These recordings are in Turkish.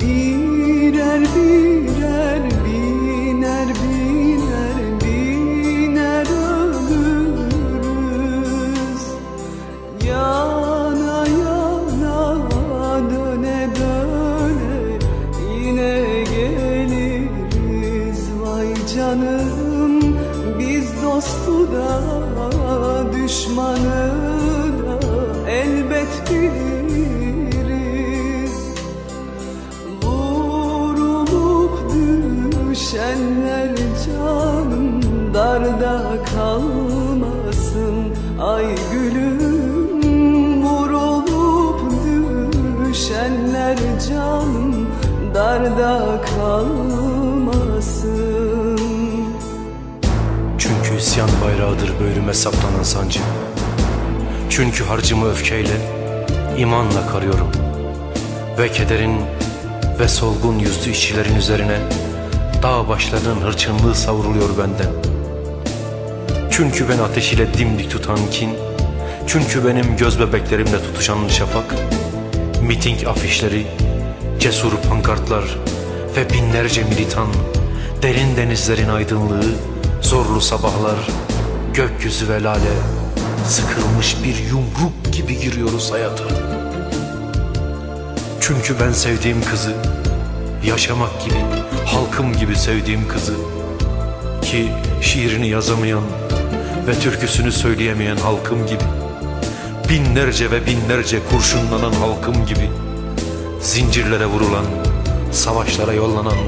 Birer birer biner biner biner ölürüz Yana yana döne döne yine geliriz. Vay canım biz dostu da düşmanı düşenler canım darda kalmasın. Ay gülüm vurulup düşenler canım darda kalmasın. Çünkü isyan bayrağıdır böğrüme saplanan sancı. Çünkü harcımı öfkeyle, imanla karıyorum. Ve kederin ve solgun yüzlü işçilerin üzerine Dağ başlarının hırçınlığı savruluyor benden. Çünkü ben ateş ile dimdik tutan kin Çünkü benim göz bebeklerimle tutuşan şafak Miting afişleri, cesur pankartlar ve binlerce militan Derin denizlerin aydınlığı, zorlu sabahlar Gökyüzü ve lale Sıkılmış bir yumruk gibi giriyoruz hayata. Çünkü ben sevdiğim kızı Yaşamak gibi, halkım gibi sevdiğim kızı Ki şiirini yazamayan ve türküsünü söyleyemeyen halkım gibi Binlerce ve binlerce kurşunlanan halkım gibi Zincirlere vurulan, savaşlara yollanan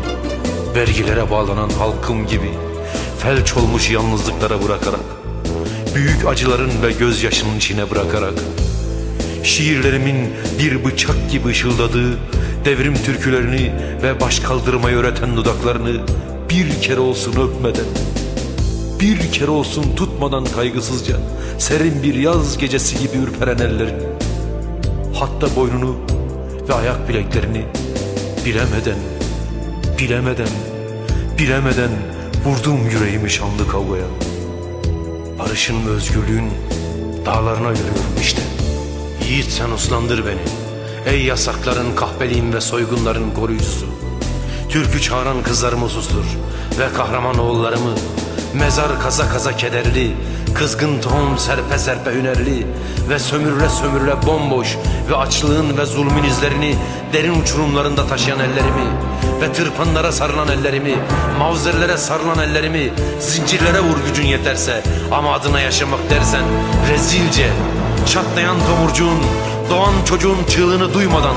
Vergilere bağlanan halkım gibi Felç olmuş yalnızlıklara bırakarak Büyük acıların ve gözyaşının içine bırakarak Şiirlerimin bir bıçak gibi ışıldadığı Devrim türkülerini ve baş kaldırmayı öğreten dudaklarını Bir kere olsun öpmeden bir kere olsun tutmadan kaygısızca Serin bir yaz gecesi gibi ürperen ellerini Hatta boynunu ve ayak bileklerini Bilemeden, bilemeden, bilemeden Vurdum yüreğimi şanlı kavgaya Barışın ve özgürlüğün dağlarına yürüyorum işte. Yiğit sen uslandır beni Ey yasakların, kahpeliğin ve soygunların koruyucusu. Türkü çağıran kızlarımı sustur Ve kahraman oğullarımı. Mezar kaza kaza kederli Kızgın tohum serpe serpe hünerli Ve sömürle sömürle bomboş Ve açlığın ve zulmün izlerini Derin uçurumlarında taşıyan ellerimi Ve tırpanlara sarılan ellerimi Mavzerlere sarılan ellerimi Zincirlere vur gücün yeterse Ama adına yaşamak dersen Rezilce Çatlayan tomurcuğun Doğan çocuğun çığlığını duymadan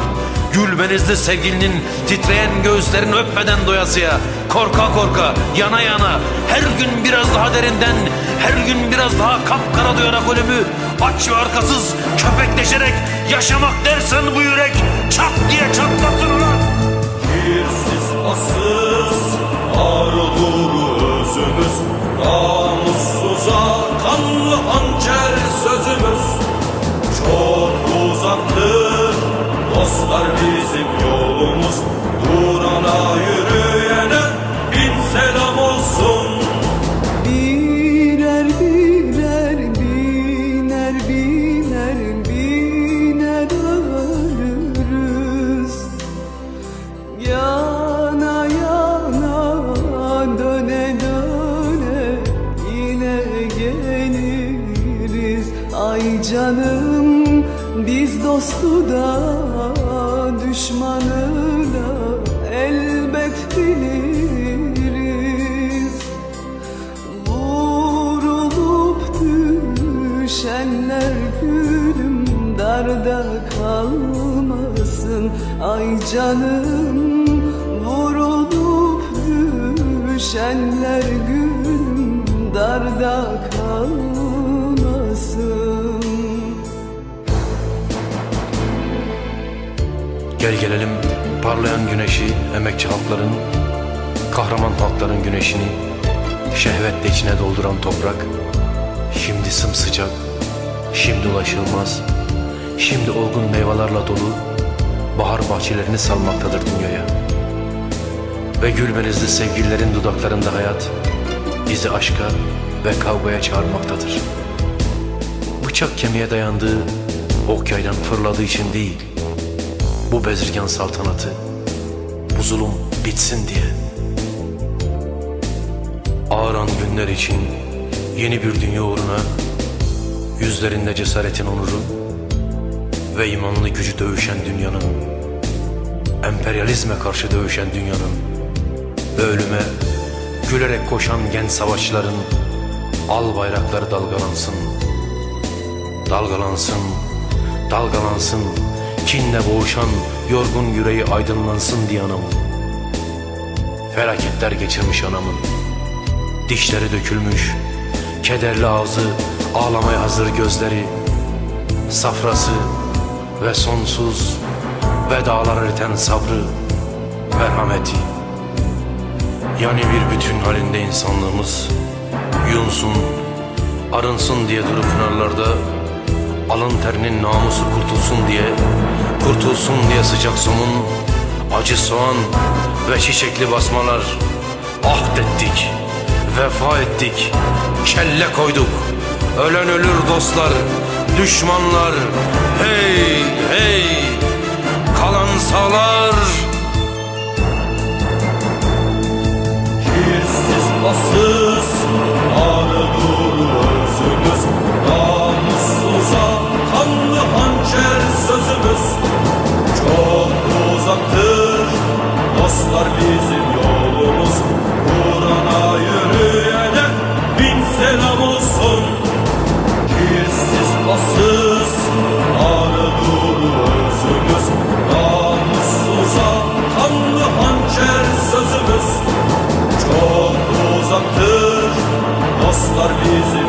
Gül benizli sevgilinin titreyen göğüslerini öpmeden doyasıya Korka korka, yana yana, her gün biraz daha derinden Her gün biraz daha kapkara duyarak ölümü Aç ve arkasız, köpekleşerek yaşamak dersen bu yürek Çat diye çatlasın ulan. Kirsiz asız biz dostu da düşmanı da elbet biliriz. Vurulup düşenler gülüm darda kalmasın. Ay canım vurulup düşenler gülüm darda kalmasın Gel gelelim parlayan güneşi emekçi halkların Kahraman halkların güneşini Şehvetle içine dolduran toprak. Şimdi sımsıcak Şimdi ulaşılmaz. Şimdi olgun meyvelerle dolu Bahar bahçelerini salmaktadır dünyaya. Ve gül benizli sevgililerin dudaklarında hayat Bizi aşka ve kavgaya çağırmaktadır. Bıçak kemiğe dayandığı Ok yaydan fırladığı için değil Bu bezirgan saltanatı bu zulüm bitsin diye. Ağıran günler için yeni bir dünya uğruna yüzlerinde cesaretin onuru ve imanlı gücü dövüşen dünyanın, emperyalizme karşı dövüşen dünyanın ölüme gülerek koşan genç savaşçıların al bayrakları dalgalansın. Dalgalansın, dalgalansın, kinle boğuşan yorgun yüreği aydınlansın diye anamın. Felaketler geçirmiş anamın. Dişleri dökülmüş, kederli ağzı, ağlamaya hazır gözleri, safrası ve sonsuz vedalar eriten sabrı, merhameti. Yani bir bütün halinde insanlığımız yunsun, arınsın diye durup pınarlarda alın terinin namusu kurtulsun diye, kurtulsun diye sıcak somun, acı soğan ve çiçekli basmalar ahd ettik, vefa ettik, kelle koyduk. Ölen ölür dostlar, düşmanlar, hey hey, kalan sağlar. Kirsiz bassız Dostlar